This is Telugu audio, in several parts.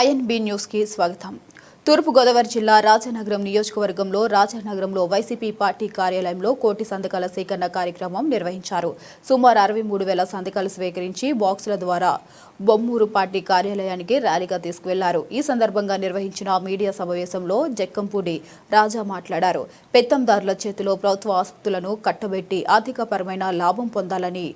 ఐఎన్బి న్యూస్కి స్వాగతం. తూర్పుగోదావరి జిల్లా రాజానగరం నియోజకవర్గంలో రాజానగరంలో వైసీపీ పార్టీ కార్యాలయంలో కోటి సంతకాల సేకరణ కార్యక్రమం నిర్వహించారు. సుమారు అరవై మూడు వేల సంతకాలు స్వీకరించి బాక్సుల ద్వారా బొమ్మూరు పార్టీ కార్యాలయానికి ర్యాలీగా తీసుకువెళ్ళారు. ఈ సందర్భంగా నిర్వహించిన మీడియా సమావేశంలో జక్కంపూడి రాజా మాట్లాడారు. పెత్తందారుల చేతిలో ప్రభుత్వ ఆసుపత్రులను కట్టబెట్టి ఆర్థికపరమైన లాభం పొందాలని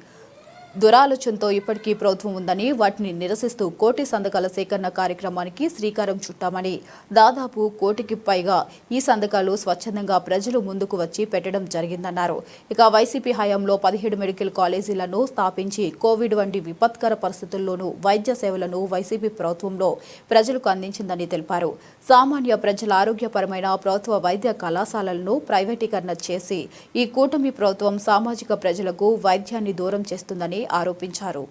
దురాలోచనతో ఇప్పటికీ ప్రభుత్వం ఉందని వాటిని నిరసిస్తూ కోటి సంతకాల సేకరణ కార్యక్రమానికి శ్రీకారం చుట్టామని దాదాపు కోటికి పైగా ఈ సంతకాలు స్వచ్ఛందంగా ప్రజలు ముందుకు వచ్చి పెట్టడం జరిగిందన్నారు. ఇక వైసీపీ హయాంలో పదిహేడు మెడికల్ కాలేజీలను స్థాపించి కోవిడ్ వంటి విపత్కర పరిస్థితుల్లోనూ వైద్య సేవలను వైసీపీ ప్రభుత్వంలో ప్రజలకు అందించిందని తెలిపారు. సామాన్య ప్రజల ఆరోగ్యపరమైన ప్రభుత్వ వైద్య కళాశాలలను ప్రైవేటీకరణ చేసి ఈ కూటమి ప్రభుత్వం సామాజిక ప్రజలకు వైద్యాన్ని దూరం చేస్తుందని ఆరోపించారు.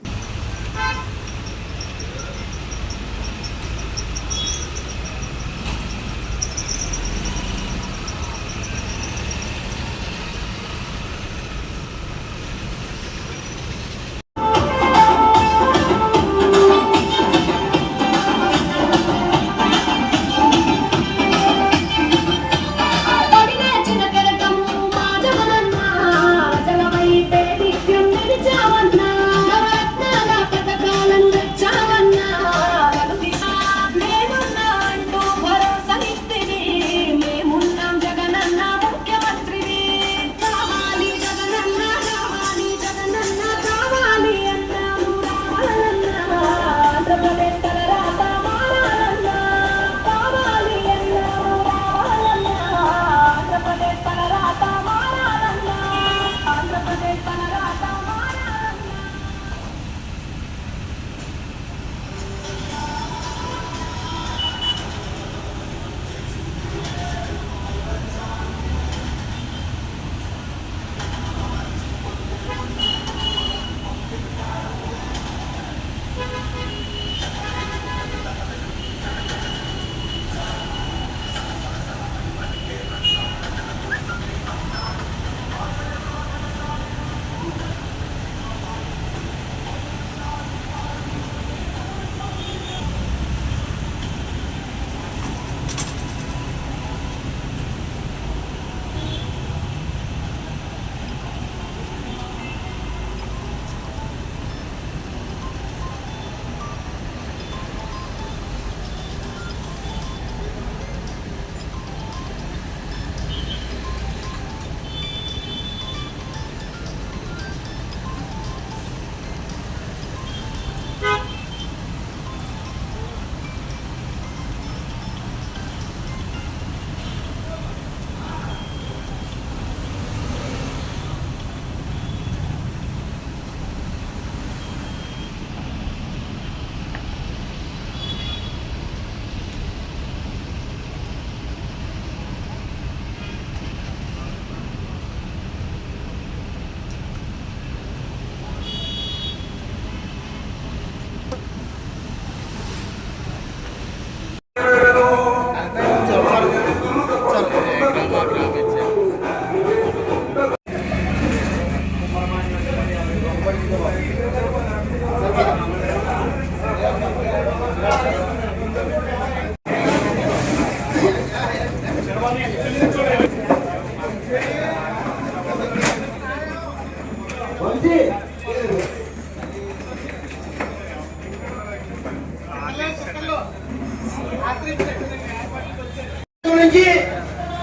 నుంచి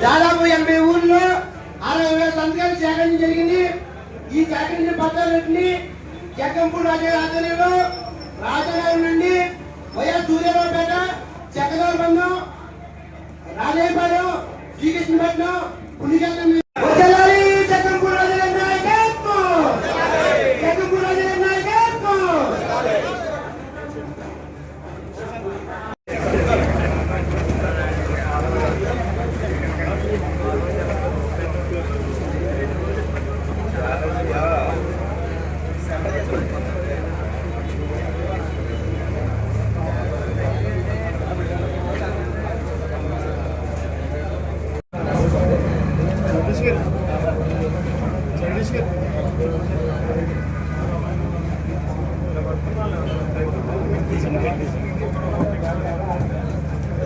దాదాపు ఎనభై ఊర్లో అరవై వేల సంతకాలు సేకరణ జరిగింది. ఈ సేకరించిన పత్రాలన్నింటినీ జగ్గంపూడి రాజా ఆధ్వర్యంలో రాజనగరం నుండి వైఎస్ సూర్యారావుపేట చెక్కదోరబంధం రాజయ్యపాలెం శ్రీకృష్ణపట్నం పులిగంధం వచ్చేయాలి జగ్గంపూడి రాజా గారి నాయకత్వం జగ్గంపూడి రాజా గారి నాయకత్వం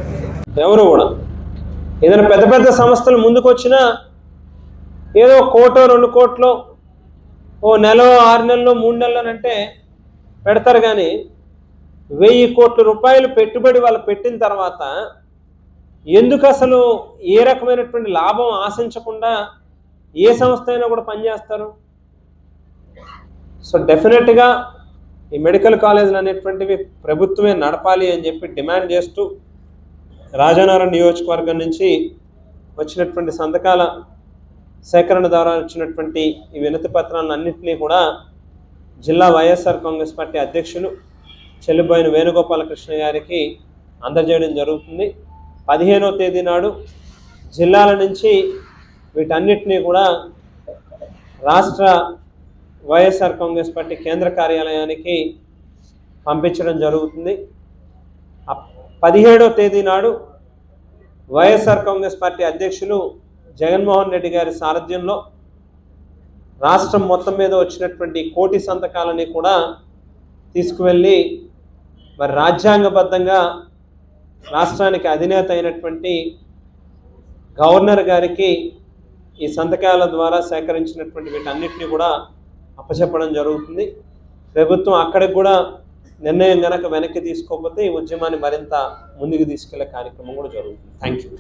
This ఎవరు కూడా. ఏదైనా పెద్ద పెద్ద సంస్థలు ముందుకొచ్చినా ఏదో కోటో రెండు కోట్లో ఓ నెల ఆరు నెలలో మూడు నెలలు అంటే పెడతారు కానీ వెయ్యి కోట్ల రూపాయలు పెట్టుబడి వాళ్ళు పెట్టిన తర్వాత ఎందుకు అసలు ఏ రకమైనటువంటి లాభం ఆశించకుండా ఏ సంస్థ అయినా కూడా పనిచేస్తారు? సో డెఫినెట్గా ఈ మెడికల్ కాలేజీలు అనేటువంటివి ప్రభుత్వమే నడపాలి అని చెప్పి డిమాండ్ చేస్తూ రాజానగరం నియోజకవర్గం నుంచి వచ్చినటువంటి సంతకాల సేకరణ ద్వారా వచ్చినటువంటి ఈ వినతి పత్రాలను అన్నింటినీ కూడా జిల్లా వైఎస్ఆర్ కాంగ్రెస్ పార్టీ అధ్యక్షులు చెల్లిపోయిన వేణుగోపాలకృష్ణ గారికి అందజేయడం జరుగుతుంది. పదిహేనవ తేదీ నాడు జిల్లాల నుంచి వీటన్నిటినీ కూడా రాష్ట్ర వైఎస్ఆర్ కాంగ్రెస్ పార్టీ కేంద్ర కార్యాలయానికి పంపించడం జరుగుతుంది. పదిహేడో పదిహేడవ తేదీ నాడు వైఎస్ఆర్ కాంగ్రెస్ పార్టీ అధ్యక్షులు జగన్మోహన్ రెడ్డి గారి సారథ్యంలో రాష్ట్రం మొత్తం మీద వచ్చినటువంటి కోటి సంతకాలని కూడా తీసుకువెళ్ళి మరి రాజ్యాంగబద్ధంగా రాష్ట్రానికి అధినేత అయినటువంటి గవర్నర్ గారికి ఈ సంతకాల ద్వారా సేకరించినటువంటి వీటన్నిటిని కూడా అప్పచెప్పడం జరుగుతుంది. ప్రభుత్వం అక్కడికి కూడా నిర్ణయం కనుక వెనక్కి తీసుకోకపోతే ఈ ఉద్యమాన్ని మరింత ముందుకు తీసుకెళ్ళే కార్యక్రమం కూడా జరుగుతుంది. Thank you